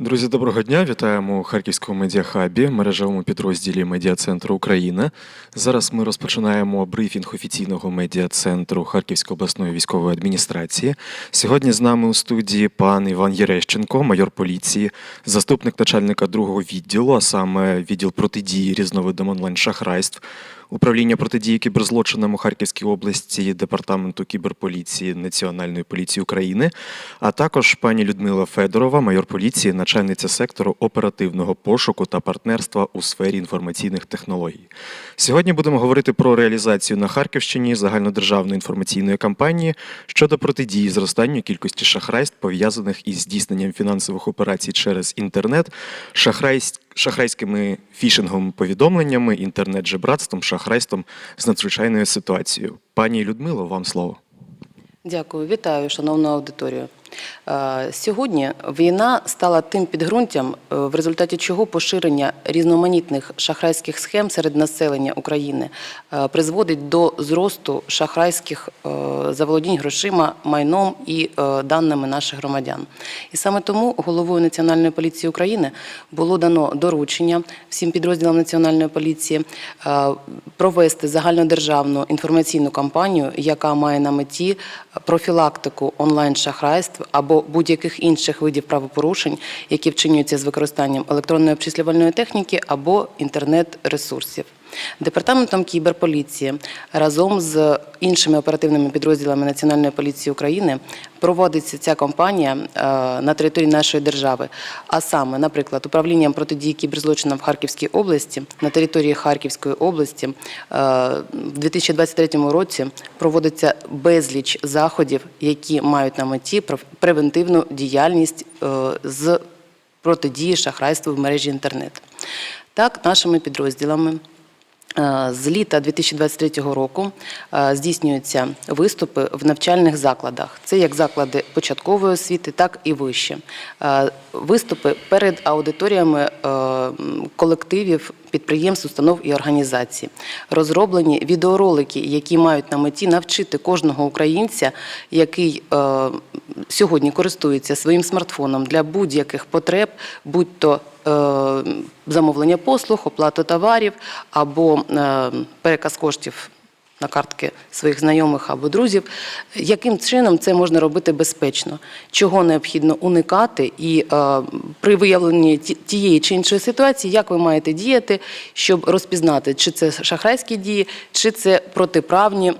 Друзі, доброго дня! Вітаємо у Харківському медіахабі, мережевому підрозділі Медіа-центру України. Зараз ми розпочинаємо брифінг офіційного медіа-центру Харківської обласної військової адміністрації. Сьогодні з нами у студії пан Іван Єрещенко, майор поліції, заступник начальника другого відділу, а саме відділ протидії різновидам онлайн-шахрайств, управління протидії кіберзлочинам у Харківській області, департаменту кіберполіції Національної поліції України, а також пані Людмила Федорова, майор поліції, начальниця сектору оперативного пошуку та партнерства у сфері інформаційних технологій. Сьогодні будемо говорити про реалізацію на Харківщині загальнодержавної інформаційної кампанії щодо протидії зростанню кількості шахрайств, пов'язаних із здійсненням фінансових операцій через інтернет, шахрайств шахрайськими фішинговими повідомленнями, інтернет-жебратством, шахрайством з надзвичайною ситуацією. Пані Людмило, вам слово. Дякую, вітаю, шановну аудиторію. Е, Сьогодні війна стала тим підґрунтям, е, в результаті чого поширення різноманітних шахрайських схем серед населення України е, призводить до зросту шахрайських заволодінь грошима, майном і даними наших громадян. І саме тому головою Національної поліції України було дано доручення всім підрозділам Національної поліції провести загальнодержавну інформаційну кампанію, яка має на меті профілактику онлайн-шахрайств або будь-яких інших видів правопорушень, які вчинюються з використанням електронної обчислювальної техніки або інтернет-ресурсів. Департаментом кіберполіції разом з іншими оперативними підрозділами Національної поліції України проводиться ця кампанія е, на території нашої держави. А саме, наприклад, управлінням протидії кіберзлочинам в Харківській області на території Харківської області е, в 2023 році проводиться безліч заходів, які мають на меті прев- превентивну діяльність е, з протидії шахрайству в мережі інтернет. Так, нашими підрозділами з літа 2023 року е, здійснюються виступи в навчальних закладах. Це як заклади початкової освіти, так і вище. Е, Виступи перед аудиторіями е, колективів, підприємств, установ і організацій. Розроблені відеоролики, які мають на меті навчити кожного українця, який е, сьогодні користується своїм смартфоном для будь-яких потреб, будь-то е, замовлення послуг, оплату товарів або е, переказ коштів на картки своїх знайомих або друзів, яким чином це можна робити безпечно, чого необхідно уникати, і е, при виявленні тієї чи іншої ситуації, як ви маєте діяти, щоб розпізнати, чи це шахрайські дії, чи це протиправні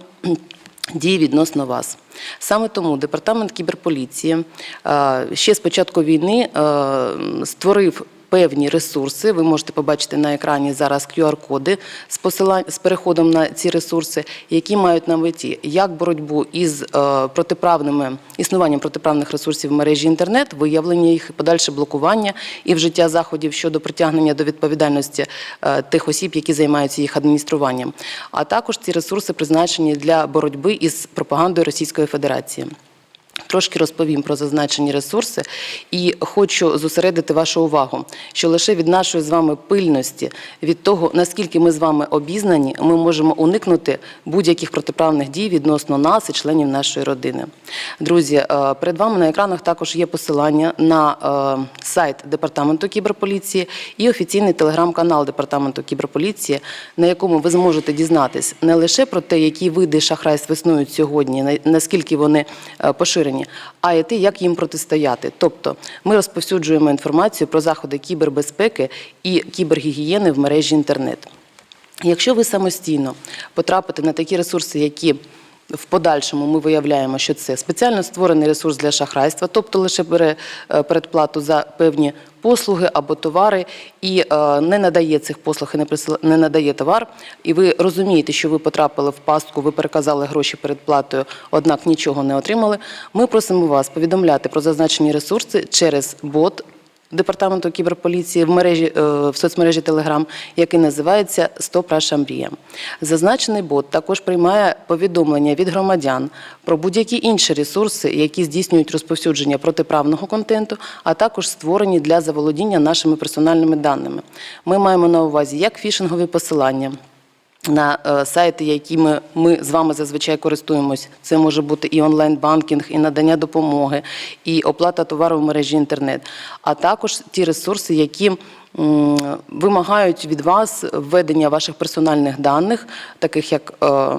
дії відносно вас. Саме тому департамент кіберполіції е, ще з початку війни е, створив певні ресурси. Ви можете побачити на екрані зараз QR-коди з посилань з переходом на ці ресурси, які мають на меті як боротьбу із е, протиправними існуванням протиправних ресурсів в мережі інтернет, виявлення їх, подальше блокування і вжиття заходів щодо притягнення до відповідальності е, тих осіб, які займаються їх адмініструванням. А також ці ресурси призначені для боротьби із пропагандою Російської Федерації. Трошки розповім про зазначені ресурси і хочу зосередити вашу увагу, що лише від нашої з вами пильності, від того, наскільки ми з вами обізнані, ми можемо уникнути будь-яких протиправних дій відносно нас і членів нашої родини. Друзі, е, перед вами на екранах також є посилання на е, сайт Департаменту кіберполіції і офіційний телеграм-канал Департаменту кіберполіції, на якому ви зможете дізнатись не лише про те, які види шахрайств існують сьогодні, на- наскільки вони е, поширені, а й те, як їм протистояти. Тобто ми розповсюджуємо інформацію про заходи кібербезпеки і кібергігієни в мережі інтернет. Якщо ви самостійно потрапите на такі ресурси, які в подальшому ми виявляємо, що це спеціально створений ресурс для шахрайства, тобто лише бере е, передплату за певні послуги або товари і е, не надає цих послуг і не надає товар, і ви розумієте, що ви потрапили в пастку, ви переказали гроші передплатою, однак нічого не отримали. Ми просимо вас повідомляти про зазначені ресурси через бот департаменту кіберполіції в мережі е, в соцмережі Телеграм, який називається «Стоп Раша Мрія». Зазначений бот також приймає повідомлення від громадян про будь-які інші ресурси, які здійснюють розповсюдження протиправного контенту, а також створені для заволодіння нашими персональними даними. Ми маємо на увазі як фішингові посилання на е, сайти, якими ми з вами зазвичай користуємось. Це може бути і онлайн-банкінг, і надання допомоги, і оплата товару в мережі інтернет, а також ті ресурси, які вимагають від вас введення ваших персональних даних, таких як е,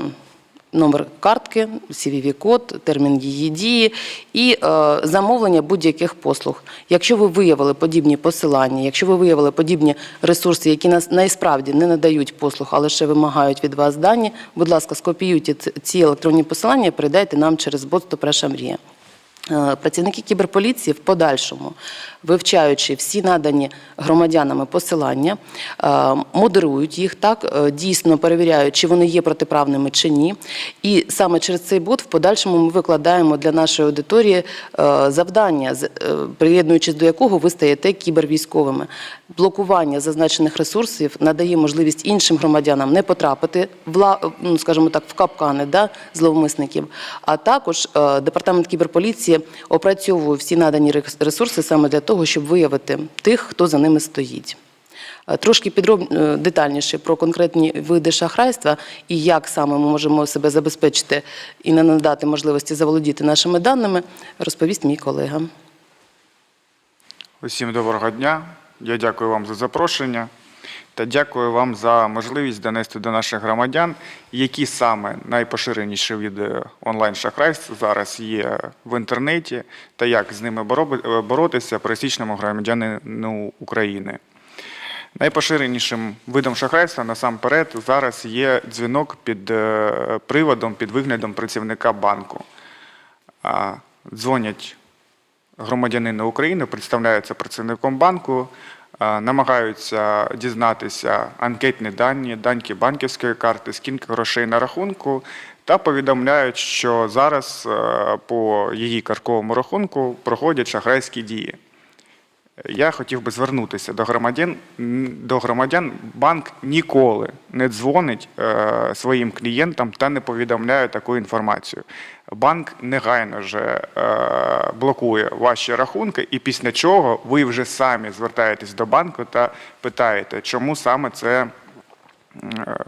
номер картки, CVV-код, термін її дії і е, замовлення будь-яких послуг. Якщо ви виявили подібні посилання, якщо ви виявили подібні ресурси, які нас найсправді не надають послуг, а лише вимагають від вас дані, будь ласка, скопіюйте ці електронні посилання передайте нам через бот «Стоп-Раша Мрія». Е, Працівники кіберполіції в подальшому, вивчаючи всі надані громадянами посилання, е, модерують їх так, е, дійсно перевіряють, чи вони є протиправними чи ні. І саме через цей бот в подальшому ми викладаємо для нашої аудиторії е, завдання, приєднуючись до якого ви стаєте кібервійськовими. Блокування зазначених ресурсів надає можливість іншим громадянам не потрапити ну, скажімо так, в капкани да, зловмисників. А також департамент кіберполіції опрацьовує всі надані ресурси саме для того, щоб виявити тих, хто за ними стоїть. Е, Трошки підроб... е, детальніше про конкретні види шахрайства і як саме ми можемо себе забезпечити і не надати можливості заволодіти нашими даними, розповість мій колега. Усім доброго дня. Я дякую вам за запрошення та дякую вам за можливість донести до наших громадян, які саме найпоширеніші види онлайн-шахрайств зараз є в інтернеті та як з ними боротися пересічному громадянину України. Найпоширенішим видом шахрайства насамперед зараз є дзвінок під е, приводом, під виглядом працівника банку. Дзвонять громадянина України, представляються працівником банку, намагаються дізнатися анкетні дані, дані банківської карти, скільки грошей на рахунку, та повідомляють, що зараз е, по її картковому рахунку проходять шахрайські дії. Я хотів би звернутися до громадян. До громадян банк ніколи не дзвонить е, своїм клієнтам та не повідомляє таку інформацію. Банк негайно же е, блокує ваші рахунки, і після чого ви вже самі звертаєтесь до банку та питаєте, чому саме це е,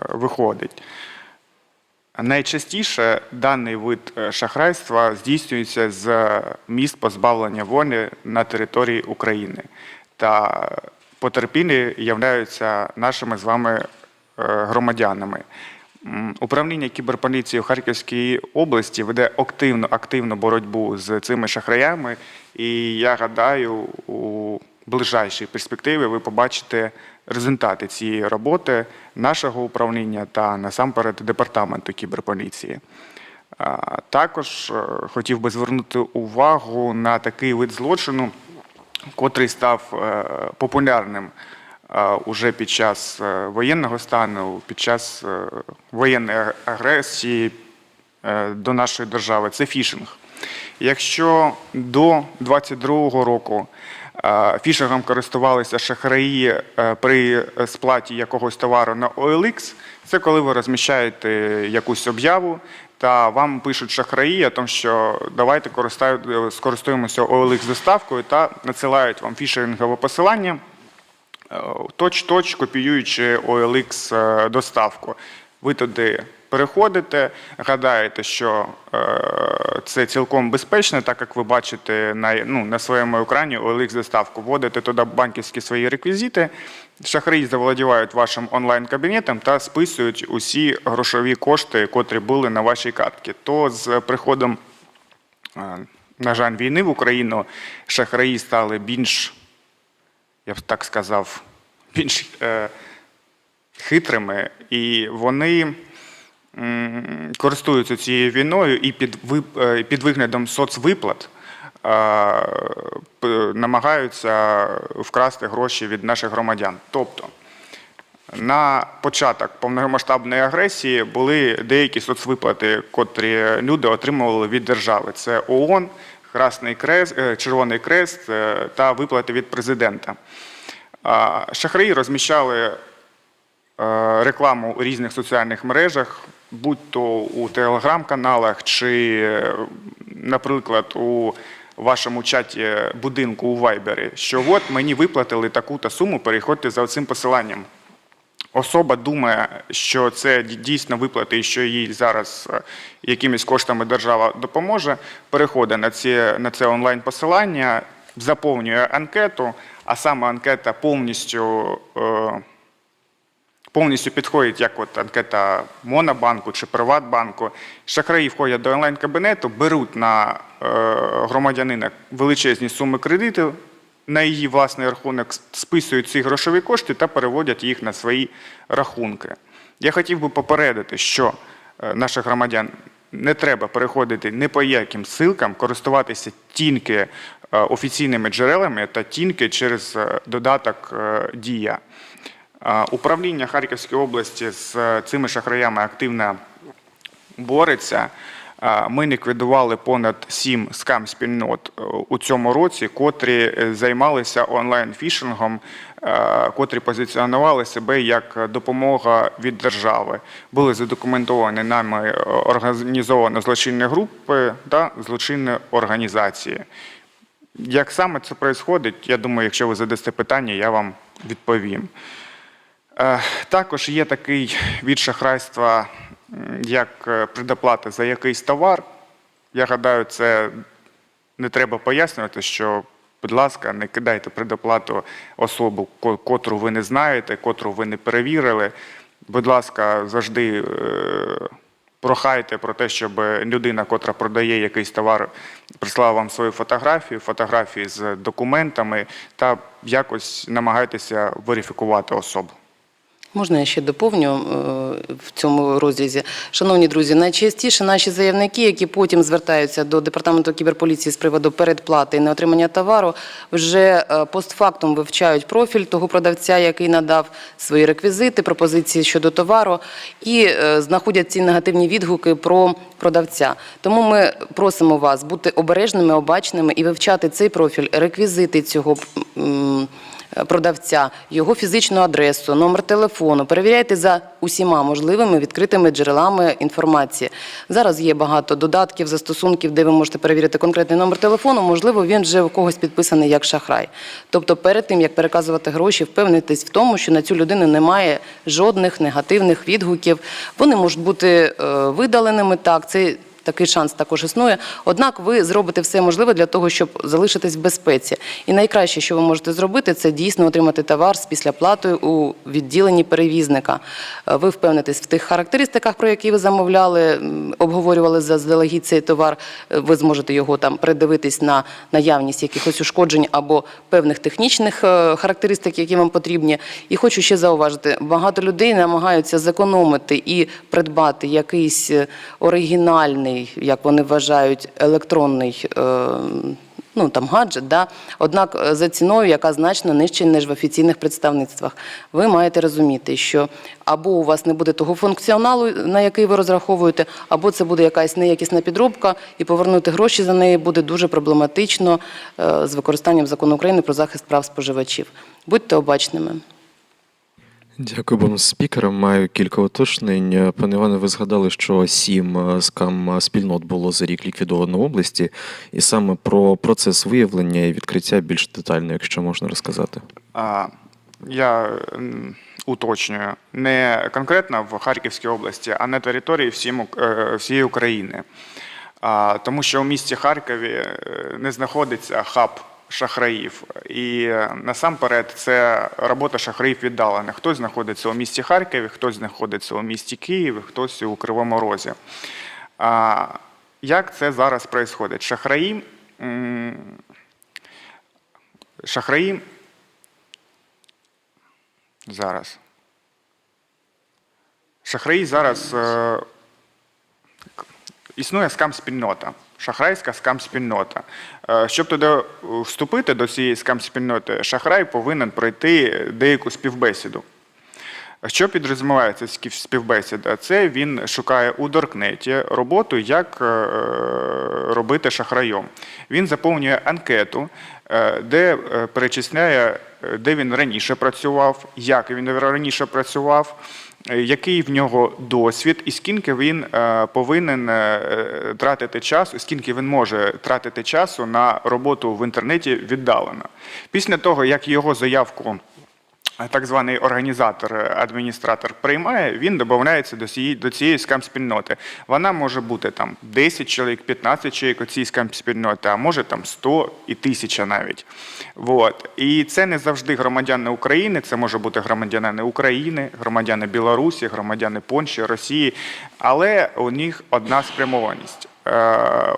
виходить. Найчастіше даний вид е, шахрайства здійснюється з міст позбавлення волі на території України. Та потерпілі являються нашими з вами е, громадянами. Управління кіберполіції в Харківській області веде активну, активну боротьбу з цими шахраями, і я гадаю, у ближайшій перспективі ви побачите результати цієї роботи нашого управління та насамперед департаменту кіберполіції. Також е, хотів би звернути увагу на такий вид злочину, котрий став е, популярним е, уже під час воєнного стану, під час воєнної агресії до нашої держави. Це фішинг. Якщо до 22-го року фішингом користувалися шахраї е, при сплаті якогось товару на OLX, це коли ви розміщаєте якусь об'яву, та вам пишуть шахраї, о тому, що давайте скористуємося OLX доставкою та надсилають вам фішингове посилання, е, точ-точ копіюючи OLX е, доставку. Ви туди переходите, гадаєте, що е, це цілком безпечно, так як ви бачите на, ну, на своєму екрані OLX доставку. Вводите туди банківські свої реквізити, шахраї заволодівають вашим онлайн-кабінетом та списують усі грошові кошти, котрі були на вашій картці. То з приходом, е, на жаль, війни в Україну шахраї стали більш я б так сказав, більш е, хитрими, і вони користуються цією війною і під, е, під виглядом соцвиплат намагаються вкрасти гроші від наших громадян. Тобто, на початок повномасштабної агресії були деякі соцвиплати, котрі люди отримували від держави. Це ООН, Красний Крест, е, Червоний Крест е, та виплати від президента. Шахраї розміщали рекламу у різних соціальних мережах, будь то у телеграм-каналах чи, е, наприклад, у вашому чаті будинку у Вайбері, що от мені виплатили таку-то суму, переходьте за цим посиланням. особа думає, що це дійсно виплати, і що їй зараз е, якимись коштами держава допоможе, переходить на, ці, на це онлайн-посилання, заповнює анкету, а саме анкета повністю. Е, повністю підходить як от анкета Монобанку чи Приватбанку. Шахраї входять до онлайн-кабінету, беруть на е, громадянина величезні суми кредиту на її власний рахунок, списують ці грошові кошти та переводять їх на свої рахунки. Я хотів би попередити, що е, наших громадян не треба переходити ні по яким ссылкам, користуватися тільки е, офіційними джерелами та тільки через додаток Дія. Управління Харківської області з е, цими шахраями активно бореться. Ми ліквідували понад сім скам-спільнот е, у цьому році, котрі е, займалися онлайн-фішингом, котрі позиціонували себе як допомога від держави. Були задокументовані нами організовані злочинні групи та злочинні організації. Як саме це відбувається, я думаю, якщо ви задасте питання, я вам відповім. Е, Також є такий від шахрайства, як е, предоплата за якийсь товар. Я гадаю, це не треба пояснювати, що, будь ласка, не кидайте предоплату особу, котру ви не знаєте, котру ви не перевірили. Будь ласка, завжди е, прохайте про те, щоб людина, котра продає якийсь товар, прислала вам свою фотографію, фотографії з документами та якось намагайтеся верифікувати особу. Можна я ще доповню е, в цьому розрізі. Шановні друзі, найчастіше наші заявники, які потім звертаються до департаменту кіберполіції з приводу передплати і неотримання товару, вже е, постфактум вивчають профіль того продавця, який надав свої реквізити, пропозиції щодо товару, і е, знаходять ці негативні відгуки про продавця. Тому ми просимо вас бути обережними, обачними і вивчати цей профіль, реквізити цього. м, продавця, його фізичну адресу, номер телефону. Перевіряйте за усіма можливими відкритими джерелами інформації. Зараз є багато додатків, застосунків, де ви можете перевірити конкретний номер телефону. Можливо, він вже у когось підписаний як шахрай. Тобто, перед тим як переказувати гроші, впевнитись в тому, що на цю людину немає жодних негативних відгуків. Вони можуть бути е, видаленими. Так, це Такий шанс також існує. Однак ви зробите все можливе для того, щоб залишитись в безпеці. І найкраще, що ви можете зробити, це дійсно отримати товар з післяплатою у відділенні перевізника. Е, Ви впевнитесь в тих характеристиках, про які ви замовляли, обговорювали заздалегідь цей товар. Е, Ви зможете його там передивитись на наявність якихось ушкоджень або певних технічних е, характеристик, які вам потрібні. І хочу ще зауважити: багато людей намагаються зекономити і придбати якийсь е, оригінальний, як вони вважають, електронний. е, Ну, там гаджет, да? однак е, за ціною, яка значно нижча, ніж в офіційних представництвах. Ви маєте розуміти, що або у вас не буде того функціоналу, на який ви розраховуєте, або це буде якась неякісна підробка, і повернути гроші за неї буде дуже проблематично е, з використанням закону України про захист прав споживачів. Будьте обачними. Дякую вам, спікерам. Маю кілька уточнень. Е, Пане Іване, ви згадали, що сім е, скам спільнот було за рік ліквідовано в області, і саме про процес виявлення і відкриття більш детально, якщо можна розказати. А, Я уточнюю, не конкретно в Харківській області, а на території всім, е, всієї України. А, Тому що у місті Харкові е, не знаходиться хаб шахраїв. І е, насамперед це робота шахраїв віддалена. Хтось знаходиться у місті Харкові, хтось знаходиться у місті Києві, хтось у Кривому Розі. А, Як це зараз відбувається? Шахраї, шахраї Зараз. Шахраї зараз е, існує скам-спільнота. Шахрайська скам-спільнота. Е, щоб туди е, вступити до цієї скам-спільноти, шахрай повинен пройти деяку співбесіду. Що підрозумівається спів- співбесіда? Це він шукає у Доркнеті роботу, як е, робити шахрайом. Він заповнює анкету, де перечисляє, де він раніше працював, як він раніше працював, який в нього досвід, і скільки він е, повинен е, тратити часу, скільки він може тратити часу на роботу в інтернеті віддалено. Після того, як його заявку так званий організатор, е, адміністратор приймає, він додається до цієї, до цієї скам-спільноти. Вона може бути там 10 чоловік, 15 чоловік у цій скам-спільноті, а може там 100 і 1000 навіть. Вот. І це не завжди громадяни України, це може бути громадяни України, громадяни Білорусі, громадяни Польщі, Росії, але у них одна спрямованість. Е,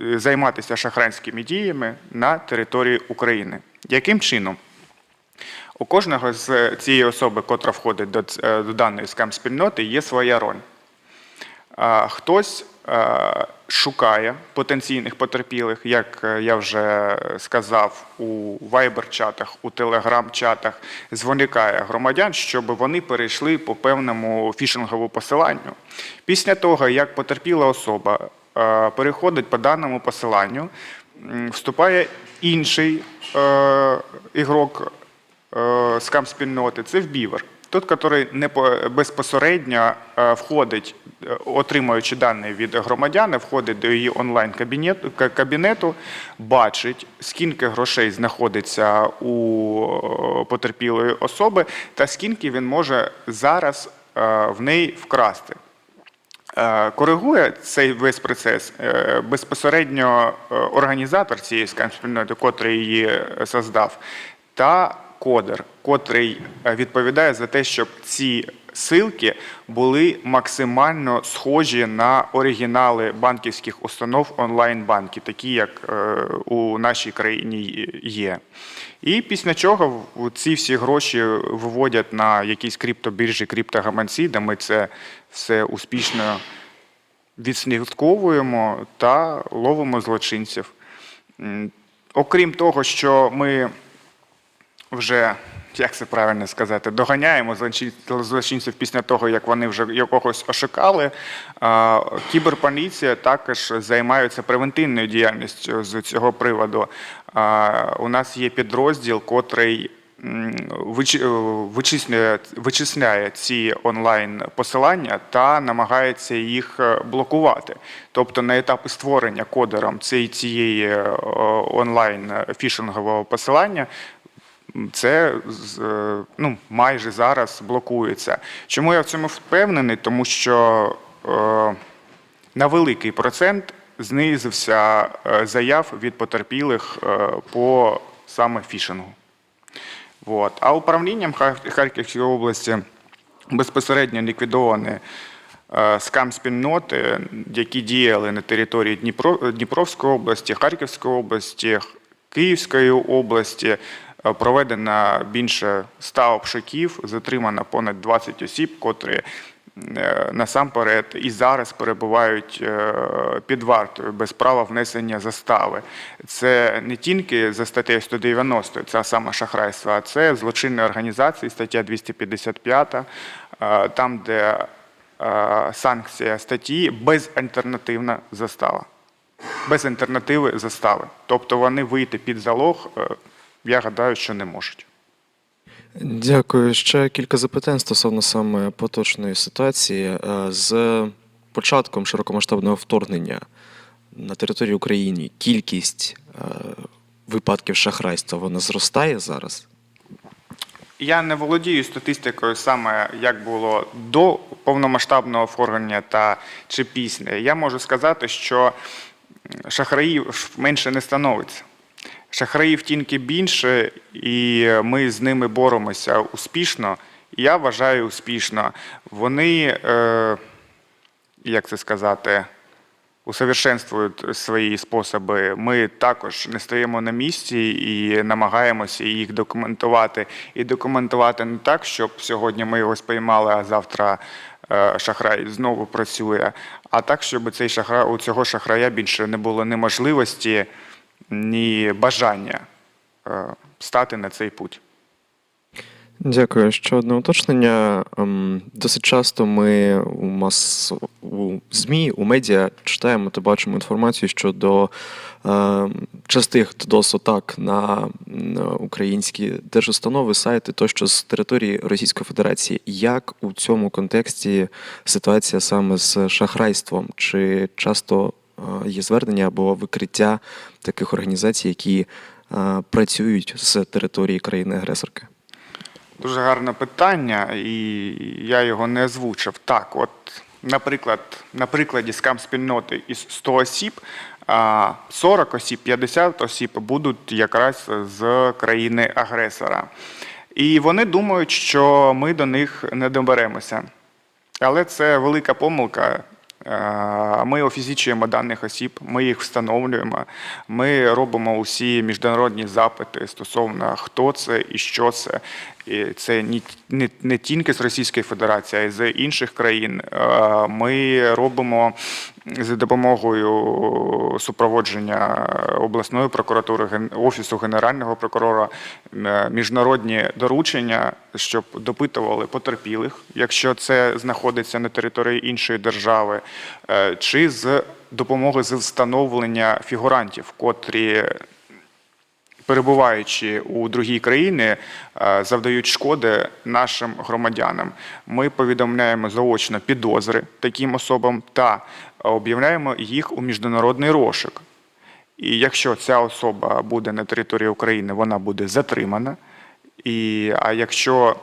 Займатися шахрайськими діями на території України. Яким чином? У кожного з цієї особи, котра входить до, е, до даної скам-спільноти, є своя роль. Хтось е, шукає потенційних потерпілих, як е, я вже сказав, у Viber-чатах, у Telegram-чатах зволікає громадян, щоб вони перейшли по певному фішинговому посиланню. Після того, як потерпіла особа переходить по даному посиланню, вступає інший ігрок е, скам-спільноти, це вбівер. Тот, який не по- безпосередньо е, входить, е, отримуючи дані від громадяни, входить до її онлайн кабінету, кабінету, бачить, скільки грошей знаходиться у потерпілої особи, та скільки він може зараз в неї вкрасти. Коригує цей весь процес безпосередньо організатор цієї скам-спільноти, котрий її создав, та кодер, котрий е, відповідає за те, щоб ці силки були максимально схожі на оригінали банківських установ онлайн-банки, такі як е, у нашій країні є. І після чого ці всі гроші виводять на якісь криптобіржі, криптогаманці, де ми це все успішно відслідковуємо та ловимо злочинців. Окрім того, що ми вже, як це правильно сказати, доганяємо злочинців після того, як вони вже якогось ошукали. Кіберполіція також займається превентивною діяльністю з цього приводу. У нас є підрозділ, котрий е, вичисляє, вичисляє ці онлайн посилання та намагається їх е, блокувати. Тобто на етапі створення кодером цієї, цієї е, онлайн фішингового посилання це е, ну, майже зараз блокується. Чому я в цьому впевнений? Тому що е, на великий процент знизився е, заяв від потерпілих е, по саме фішингу. Вот. А управлінням Харківської області безпосередньо ліквідовані е, скам-спільноти, які діяли на території Дніпро, Дніпровської області, Харківської області, Київської області. Е, Проведено більше 100 обшуків, затримано понад 20 осіб, котрі е, насамперед і зараз перебувають е, під вартою без права внесення застави. Це не тільки за статтею 190, це саме шахрайство, а це злочинні організації, стаття 255, е, там, де санкція статті безальтернативна застава. Без альтернативи застави. Тобто вони вийти під залог, я гадаю, що не можуть. Дякую. Ще кілька запитань стосовно саме поточної ситуації. Е, З початком широкомасштабного вторгнення на території України кількість е, випадків шахрайства вона зростає зараз? Я не володію статистикою саме як було до повномасштабного вторгнення та чи після. Я можу сказати, що шахраїв менше не становиться. Шахраїв тільки більше, і ми з ними боремося успішно. Я вважаю успішно. Вони, е, як це сказати, усовершенствують свої способи. Ми також не стоїмо на місці і намагаємося їх документувати. І документувати не так, щоб сьогодні ми його спіймали, а завтра е, шахрай знову працює. А так, щоб цей шахрай, у цього шахрая більше не було ні можливості, ні бажання е, стати на цей путь. Дякую. Ще одне уточнення. Ем, Досить часто ми у мас у ЗМІ, у медіа читаємо та бачимо інформацію щодо е, частих DDoS-атак на, українські держустанови, сайти тощо з території Російської Федерації. Як у цьому контексті ситуація саме з шахрайством? Чи часто є звернення або викриття таких організацій, які е, працюють з території країни-агресорки? Дуже гарне питання, і я його не озвучив. Так, от, наприклад, на прикладі скам-спільноти із 100 осіб, а, 40 осіб, 50 осіб будуть якраз з країни-агресора. І вони думають, що ми до них не доберемося. Але це велика помилка. Е, Ми офізічуємо даних осіб, ми їх встановлюємо, ми робимо усі міжнародні запити стосовно хто це і що це. Це не, не тільки з Російської Федерації, а й з інших країн. Е, Ми робимо за допомогою супроводження обласної прокуратури, офісу генерального прокурора е, міжнародні доручення, щоб допитували потерпілих, якщо це знаходиться на території іншої держави, е, чи з допомогою з встановлення фігурантів, котрі перебуваючи у другій країні, е, завдають шкоди нашим громадянам. Ми повідомляємо заочно підозри таким особам та об'являємо їх у міжнародний розшук. І якщо ця особа буде на території України, вона буде затримана. І, а якщо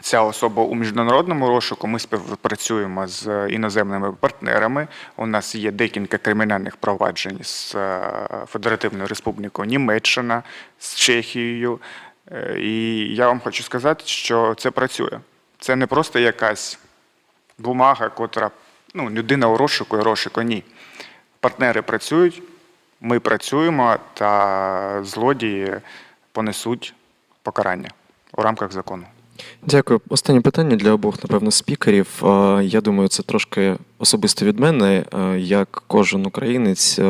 ця особа у міжнародному розшуку, ми співпрацюємо з іноземними партнерами. У нас є декілька кримінальних проваджень з е, Федеративною Республікою Німеччина, з Чехією. Е, І я вам хочу сказати, що це працює. Це не просто якась бумага, котра ну, людина у розшуку і розшуку. Ні. Партнери працюють, ми працюємо, та злодії понесуть покарання у рамках закону. Дякую. Останнє питання для обох, напевно, спікерів. Я думаю, це трошки особисто від мене. Як кожен українець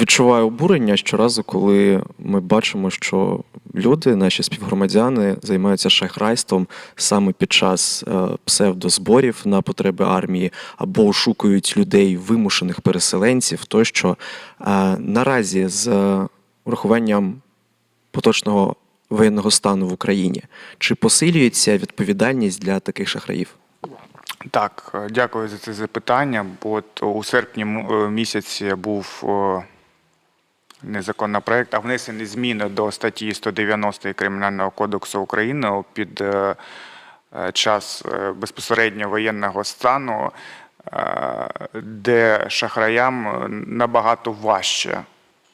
відчуває обурення щоразу, коли ми бачимо, що люди, наші співгромадяни, займаються шахрайством саме під час псевдозборів на потреби армії або ошукують людей, вимушених переселенців, тощо наразі з урахуванням поточного воєнного стану в Україні. Чи посилюється відповідальність для таких шахраїв? Так, е, дякую за це запитання. Бо от у серпні е, місяці був не законопроект, а внесені зміни до статті 190 Кримінального кодексу України під е, е, час е, безпосередньо воєнного стану, е, де шахраям е, набагато важче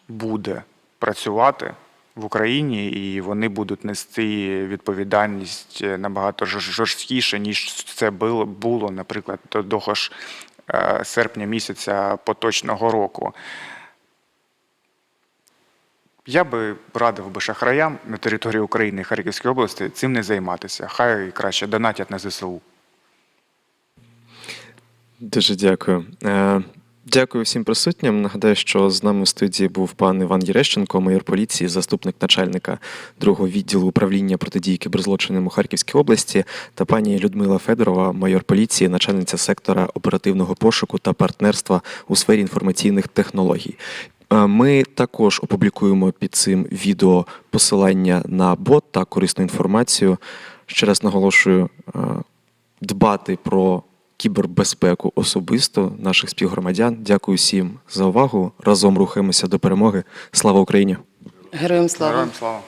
буде працювати в Україні, і вони будуть нести відповідальність е, набагато жорсткіше, ніж це було, наприклад, до ж е, серпня місяця поточного року. Я би радив би шахраям на території України і Харківської області цим не займатися. Хай краще донатять на ЗСУ. Дуже дякую. Дякую всім присутнім. Нагадаю, що з нами в студії був пан Іван Єрещенко, майор поліції, заступник начальника другого відділу управління протидії кіберзлочинам у Харківській області, та пані Людмила Федорова, майор поліції, начальниця сектора оперативного пошуку та партнерства у сфері інформаційних технологій. Е, Ми також опублікуємо під цим відео посилання на бот та корисну інформацію. Ще раз наголошую е, дбати про кібербезпеку особисто наших співгромадян. Дякую всім за увагу. Разом рухаємося до перемоги. Слава Україні! Героям слава! Героям слава!